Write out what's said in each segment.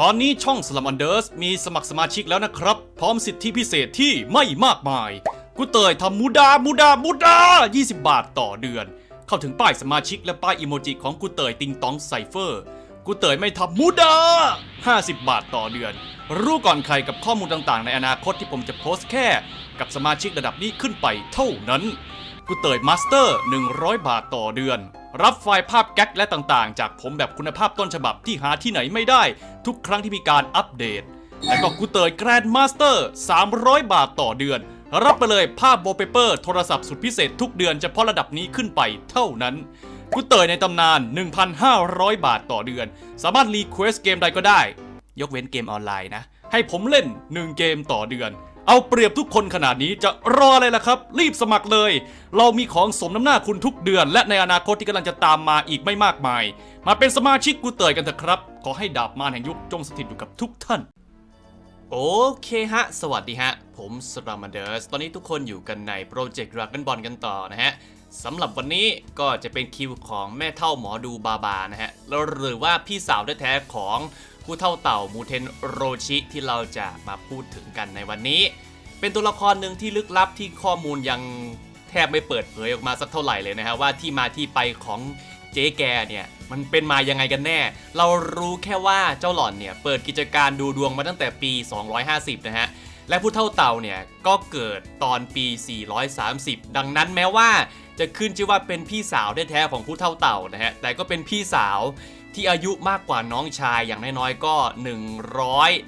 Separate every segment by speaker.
Speaker 1: ตอนนี้ช่องสลัมอันเดอร์สมีสมัครสมาชิกแล้วนะครับ พร้อมสิทธิพิเศษที่ไม่มากมาย กูเตยทำมูดา มูดา มูดา 20 บาทต่อเดือน เข้าถึงป้ายสมาชิกและป้ายอิโมจิของกูเตยติงตองไซเฟอร์ กูเตยไม่ทำมูดา 50 บาทต่อเดือน รู้ก่อนใครกับข้อมูลต่างๆ ในอนาคตที่ผมจะโพสต์แค่ กับสมาชิกระดับนี้ขึ้นไปเท่านั้น กูเตยมาสเตอร์ 100 บาทต่อเดือน รับไฟล์ภาพแก๊กและต่างๆ จากผมแบบคุณภาพต้นฉบับที่หาที่ไหนไม่ได้ ทุกครั้งที่มีการอัปเดต และก็กูเตยแกรนด์มาสเตอร์300 บาทต่อเดือน รับไปเลยภาพโบเปเปอร์โทรศัพท์สุดพิเศษทุกเดือนเฉพาะระดับนี้ขึ้นไปเท่านั้นกูเตยในตำนาน 1,500 บาทต่อเดือน สามารถรีเควสเกมใดก็ได้ ยกเว้นเกมออนไลน์นะ ให้ผมเล่น 1 เกมต่อเดือน เอาเปรียบทุกคนขนาดนี้จะรออะไรล่ะครับ รีบสมัครเลย เรามีของสมน้ำหน้าคุณทุกเดือน และในอนาคตที่กำลังจะตามมาอีกไม่มากมาย มาเป็นสมาชิกกูเตยกันเถอะครับ ขอให้ดาบมารแห่งยุคจงสถิตอยู่กับทุกท่าน โอเคฮะ สวัสดีฮะ ผมสรามาเดอร์สตอนนี้ทุกคนอยู่กันในโปรเจกต์ Dragon Ball กันต่อนะฮะสำหรับวันนี้ก็จะเป็นคิวของแม่เท่าหมอดูบาบานะฮะหรือว่าพี่สาวแท้ๆของ ผู้เท่าเต่ามูเทนโรชิที่เราจะมาพูดถึงกันในวันนี้ เป็นตัวละครหนึ่งที่ลึกลับที่ข้อมูลยังแทบไม่เปิดเผยออกมาสักเท่าไหร่เลยนะฮะว่าที่มาที่ไปของเจ๊แกเนี่ยมันเป็นมายังไงกันแน่ เรารู้แค่ว่าเจ้าหล่อนเนี่ยเปิดกิจการดูดวงมาตั้งแต่ปี 250 นะฮะ และผู้เท่าเต่าเนี่ยก็เกิดตอนปี 430 ดังนั้นแม้ว่าจะขึ้นชื่อว่าเป็นพี่สาวแท้ๆของผู้เท่าเต่านะฮะ แต่ก็เป็นพี่สาว ที่อายุมากกว่าน้องชายอย่างน้อยๆก็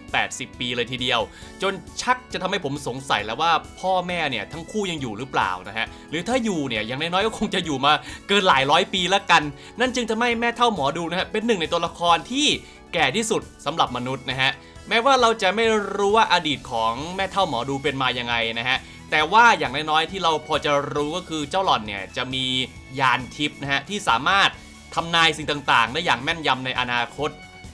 Speaker 1: 180 ปีเลยทีเดียว จนชักจะทำให้ผมสงสัยแล้วว่าพ่อแม่เนี่ยทั้งคู่ยังอยู่หรือเปล่านะฮะหรือถ้าอยู่เนี่ยอย่างน้อยๆก็คงจะอยู่มาเกินหลายร้อยปีแล้วกัน นั่นจึงทำให้แม่เท่าหมอดูนะฮะเป็นหนึ่งในตัวละครที่แก่ที่สุดสำหรับมนุษย์นะฮะแม้ว่าเราจะไม่รู้ว่าอดีตของแม่เท่าหมอดูเป็นมายังไงนะฮะแต่ว่าอย่างน้อยๆที่เราพอจะรู้ก็คือเจ้าหล่อนเนี่ยจะมียานทิพย์นะฮะที่สามารถ ทำนายสิ่งต่างๆ ได้อย่างแม่นยำในอนาคต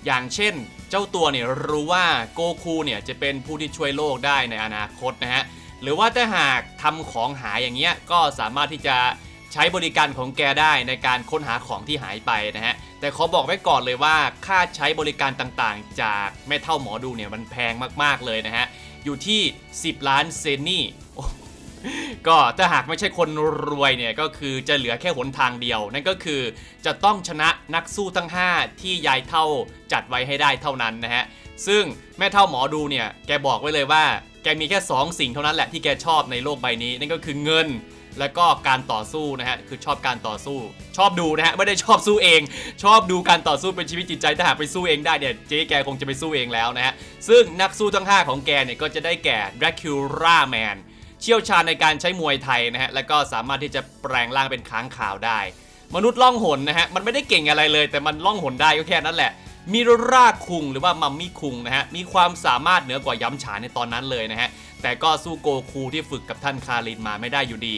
Speaker 1: อย่างเช่น เจ้าตัวเนี่ยรู้ว่าโกคูเนี่ยจะเป็นผู้ที่ช่วยโลกได้ในอนาคตนะฮะ หรือว่าถ้าหากทำของหายอย่างเงี้ยก็สามารถที่จะใช้บริการของแกได้ในการค้นหาของที่หายไปนะฮะ แต่ขอบอกไว้ก่อนเลยว่าค่าใช้บริการต่างๆ จากแม่เท่าหมอดูเนี่ยมันแพงมากๆเลยนะฮะ อยู่ที่ 10 ล้านเซนนี่ ก็ถ้าหากไม่ใช่คนรวยเนี่ยก็คือจะเหลือแค่หนทางเดียว นั่นก็คือจะต้องชนะนักสู้ทั้ง 5 ที่ยายเท่าจัดไว้ให้ได้เท่านั้นนะฮะ ซึ่งแม่เท่าหมอดูเนี่ยแกบอกไว้เลยว่า แกมีแค่ 2 สิ่งเท่านั้นแหละที่แกชอบในโลกใบนี้ นั่นก็คือเงินแล้วก็การต่อสู้นะฮะคือชอบการต่อสู้ ชอบดูนะฮะไม่ได้ชอบสู้เอง ชอบดูการต่อสู้เป็นชีวิตจิตใจถ้าหากไปสู้เองได้เนี่ยเจ๊แกคงจะไปสู้เองแล้วนะฮะซึ่งนักสู้ทั้ง 5 ของแกเนี่ยก็จะได้แก่ Dracula Man เชี่ยวชาญในการใช้มวยไทยนะฮะแล้วก็สามารถที่จะแปลงร่างเป็นค้างขาวได้ มนุษย์ล่องหนนะฮะมันไม่ได้เก่งอะไรเลย แต่มันล่องหนได้ก็แค่นั้นแหละมีราคุงหรือว่ามัมมี่คุงนะฮะมีความสามารถเหนือกว่าย้ำฉาในตอนนั้นเลยนะฮะแต่ก็สู้โกคูที่ฝึกกับท่านคารินมาไม่ได้อยู่ดี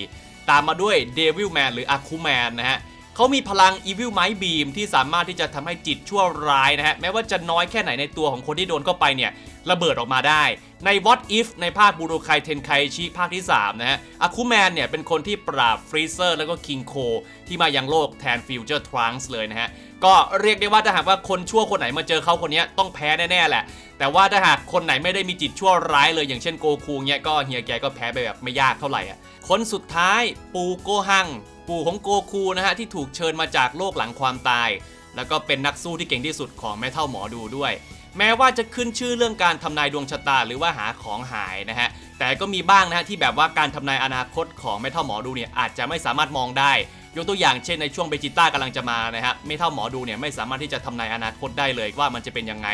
Speaker 1: ตามมาด้วยเดวิลแมนหรืออาคูแมนนะฮะ เขามีพลัง Evil Mind Beam ที่สามารถที่จะทำให้จิตชั่วร้ายนะฮะ แม้ว่าจะน้อยแค่ไหนในตัวของคนที่โดนเข้าไปเนี่ย ระเบิดออกมาได้ ใน What If ในภาคบูโรไคเทนไคชิภาคที่ 3 นะฮะอาคูแมนเนี่ย เป็นคนที่ปราบฟรีเซอร์แล้วก็คิงโค ที่มายังโลกแทนฟิวเจอร์ทรังส์เลยนะฮะ ก็เรียกได้ว่าถ้าหากว่าคนชั่วคนไหนมาเจอเขาคนนี้ต้องแพ้แน่ๆแหละ แต่ว่าถ้าหากคนไหนไม่ได้มีจิตชั่วร้ายเลยอย่างเช่นโกคูเนี่ยก็เฮียแกก็แพ้ไปแบบไม่ยากเท่าไหร่อะ คนสุดท้ายปู่โกฮัง ปู่ของโกคูนะฮะที่ถูกเชิญมาจากโลกหลังความตาย แล้วก็เป็นนักสู้ที่เก่งที่สุดของแม่เท่าหมอดูด้วย แม้ว่าจะขึ้นชื่อเรื่องการทำนายดวงชะตาหรือว่าหาของหายนะฮะแต่ก็มีบ้างนะฮะที่แบบว่าการทำนายอนาคตของแม่เท่าหมอดูเนี่ยอาจจะไม่สามารถมองได้ ยกตัวอย่างเช่นในช่วงเบจิต้ากำลังจะมานะฮะไม่เท่าหมอดูเนี่ยไม่สามารถที่จะทำนายอนาคตได้เลยว่ามันจะเป็นยังไง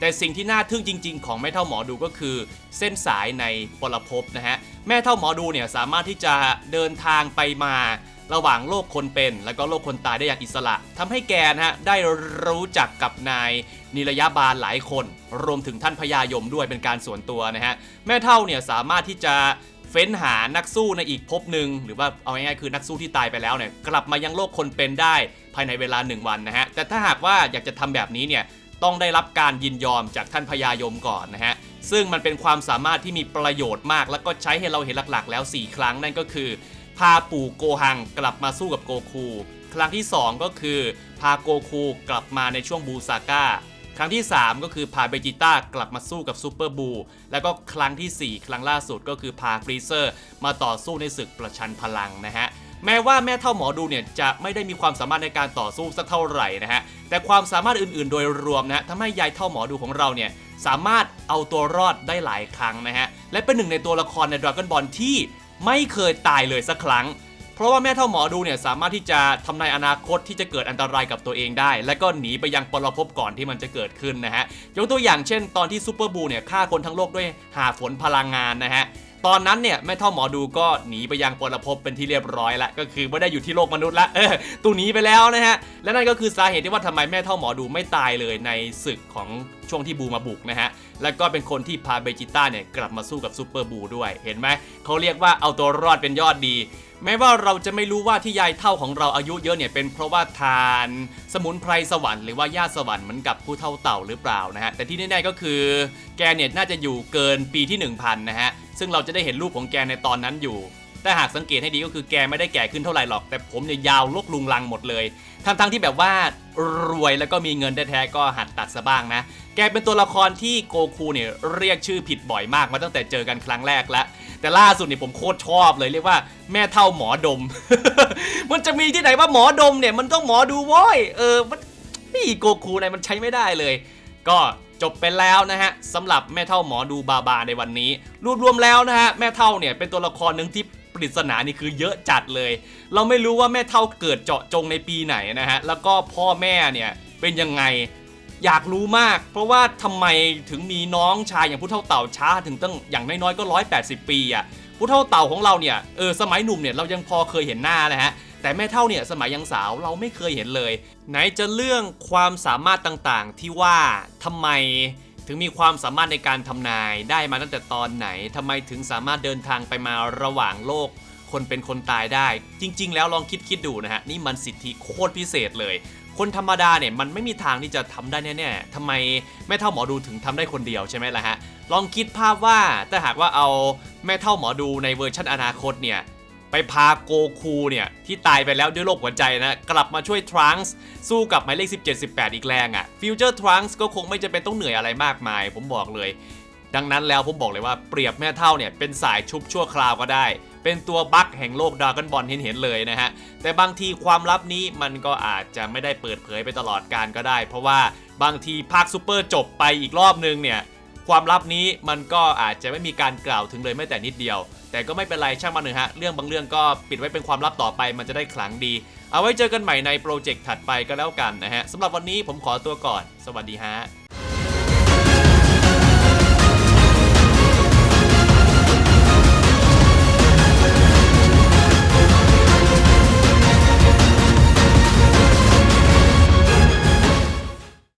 Speaker 1: แต่สิ่งที่น่าทึ่งจริง ๆ ของแม่เท่าหมอดูก็คือ เส้นสายในปรภพนะฮะแม่เท่าหมอดูเนี่ยสามารถที่จะเดินทางไปมาระหว่างโลกคนเป็น แล้วก็โลกคนตายได้อย่างอิสระทำให้แกนะฮะได้รู้จักกับนายนิรยาบาลหลายคน รวมถึงท่านพญายมด้วยเป็นการส่วนตัวนะฮะแม่เท่าเนี่ยสามารถที่จะ เฟ้นหานักสู้ในอีกภพหนึ่งหรือว่าเอาง่ายๆคือนักสู้ที่ตายไปแล้วเนี่ยกลับมายังโลกคนเป็นได้ภายในเวลา 1 วันนะฮะแต่ถ้าหากว่าอยากจะทำแบบนี้เนี่ยต้องได้รับการยินยอมจากท่านพญายมก่อนนะฮะซึ่งมันเป็นความสามารถที่มีประโยชน์มาก แล้วก็ใช้ให้เราเห็นหลักๆ แล้ว 4 ครั้งนั่นก็คือ พาปู่โกฮังกลับมาสู้กับโกคู ครั้งที่ 2 ก็คือ พาโกคูกลับมาในช่วงบูซาก้า ครั้งที่ 3 ก็คือพาเบจิต้ากลับมาสู้กับซูเปอร์บู แล้วก็ครั้งทีสี่ 4 ครั้งล่าสุดก็คือพาฟรีเซอร์ มาต่อสู้ในศึกประชันพลังนะฮะแม้ว่าแม่เท่าหมอดูเนี่ยจะไม่ได้มีความสามารถในการต่อสู้สักเท่าไหร่นะฮะ แต่ความสามารถอื่นๆ โดยรวมนะฮะทำให้ยายเท่าหมอดูของเราเนี่ยสามารถเอาตัวรอดได้หลายครั้งนะฮะ และเป็นหนึ่งในตัวละครใน Dragon Ball ที่ไม่เคยตายเลยสักครั้ง เพราะว่าแม่เท่าหมอดูเนี่ยสามารถที่จะทำนายอนาคตที่จะเกิดอันตรายกับตัวเองได้ และก็หนีไปยังปรภพก่อนที่มันจะเกิดขึ้นนะฮะยกตัวอย่างเช่น ตอนที่ซูเปอร์บูเนี่ยฆ่าคนทั้งโลกด้วยหาฝนพลังงานนะฮะตอนนั้นเนี่ยแม่เท่าหมอดูก็หนีไปยังปรภพเป็นที่เรียบร้อยล้วก็คือไม่ได้อยู่ที่โลกมนุษย์ละเออตูหนีไปแล้วนะฮะและนั่นก็คือสาเหตุที่ว่าทำไมแม่เท่าหมอดูไม่ตายเลยในศึกของช่วงที่บูมาบุกนะฮะแล้วก็เป็นคนที่พาเบจิต้าเนี่ยกลับมาสู้กับซูเปอร์บูด้วยเห็นไหมเขาเรียกว่าเอาตัวรอดเป็นยอดดี แม้ว่าเราจะไม่รู้ว่าที่ยายเท่าของเราอายุเยอะเนี่ยเป็นเพราะว่าทาน สมุนไพรสวรรค์หรือว่าญาติสวรรค์เหมือนกับผู้เท่าเต่าหรือเปล่านะฮะแต่ที่แน่ๆก็คือแกเนี่ยน่าจะอยู่เกินปีที่ 1000 นะฮะซึ่งเราจะได้เห็นรูปของแกในตอนนั้นอยู่ แต่หากสังเกตให้ดีก็คือแกไม่ได้แก่ขึ้นเท่าไหร่หรอก แต่ผมเนี่ยยาวลกลุงลังหมดเลยทั้งๆที่แบบว่ารวยแล้วก็มีเงินแท้ๆก็หัดตัดซะบ้างนะ แกเป็นตัวละครที่โกคูเนี่ยเรียกชื่อผิดบ่อยมากมาตั้งแต่เจอกันครั้งแรกแล้ว แต่ล่าสุดเนี่ยผมโคตรชอบเลยเรียกว่าแม่เท่าหมอดม มันจะมีที่ไหนว่าหมอดมเนี่ยมันต้องหมอดูว้ยเออมันนี่โกคูเนี่ยมันใช้ไม่ได้เลย ก็จบไปแล้วนะฮะสำหรับแม่เท่าหมอดูบาบาในวันนี้ รวมๆแล้วนะฮะแม่เท่าเนี่ยเป็นตัวละครหนึ่งที่ปริศนานี่คือเยอะจัดเลย เราไม่รู้ว่าแม่เท่าเกิดเจาะจงในปีไหนนะฮะแล้วก็พ่อแม่เนี่ยเป็นยังไง อยากรู้มาก เพราะว่าทำไมถึงมีน้องชายอย่างผู้เท่าเต่าช้าถึงตั้งอย่างน้อยๆก็ 180 ปีอะผู้เท่าเต่าของเราเนี่ยเออสมัยหนุ่มเนี่ยเรายังพอเคยเห็นหน้านะฮะแต่แม่เท่าเนี่ยสมัยยังสาวเราไม่เคยเห็นเลย ไหนจะเรื่องความสามารถต่างๆ ที่ว่าทำไมถึงมีความสามารถในการทำนายได้มาตั้งแต่ตอนไหนทำไมถึงสามารถเดินทางไปมาระหว่างโลก คนเป็นคนตายได้ จริง ๆ แล้วลองคิดคิดดูนะฮะนี่มันสิทธิโคตรพิเศษเลย คนธรรมดาเนี่ยมันไม่มีทางที่จะทำได้แน่ๆทำไมแม่เท่าหมอดูถึงทำได้คนเดียวใช่ไหมล่ะฮะ ลองคิดภาพว่าถ้าหากว่าเอาแม่เท่าหมอดูในเวอร์ชันอนาคตเนี่ยไปพาโกคูเนี่ยที่ตายไปแล้วด้วยโรคหัวใจนะ กลับมาช่วยทรังส์สู้กับหมายเลข17 18 อีกแรงอะ่ะฟิวเจอร์ทรังส์ก็คงไม่จำเป็นต้องเหนื่อยอะไรมากมาย ผมบอกเลย ดังนั้นแล้วผมบอกเลยว่าเปรียบแม่เท่าเนี่ยเป็นสายชุบชั่วคราวก็ได้ เป็นตัวบั๊กแห่งโลกดราก้อนบอลเห็นเห็นเลยนะฮะ แต่บางทีความลับนี้มันก็อาจจะไม่ได้เปิดเผยไปตลอดการก็ได้ เพราะว่าบางทีภาคซูเปอร์จบไปอีกรอบนึงเนี่ยความลับนี้มันก็อาจจะไม่มีการกล่าวถึงเลยแม้แต่นิดเดียว แต่ก็ไม่เป็นไรช่างมันเถอะฮะ เรื่องบางเรื่องก็ปิดไว้เป็นความลับต่อไปมันจะได้ขลังดี เอาไว้เจอกันใหม่ในโปรเจกต์ถัดไปก็แล้วกันนะฮะสำหรับวันนี้ผมขอตัวก่อน สวัสดีฮะ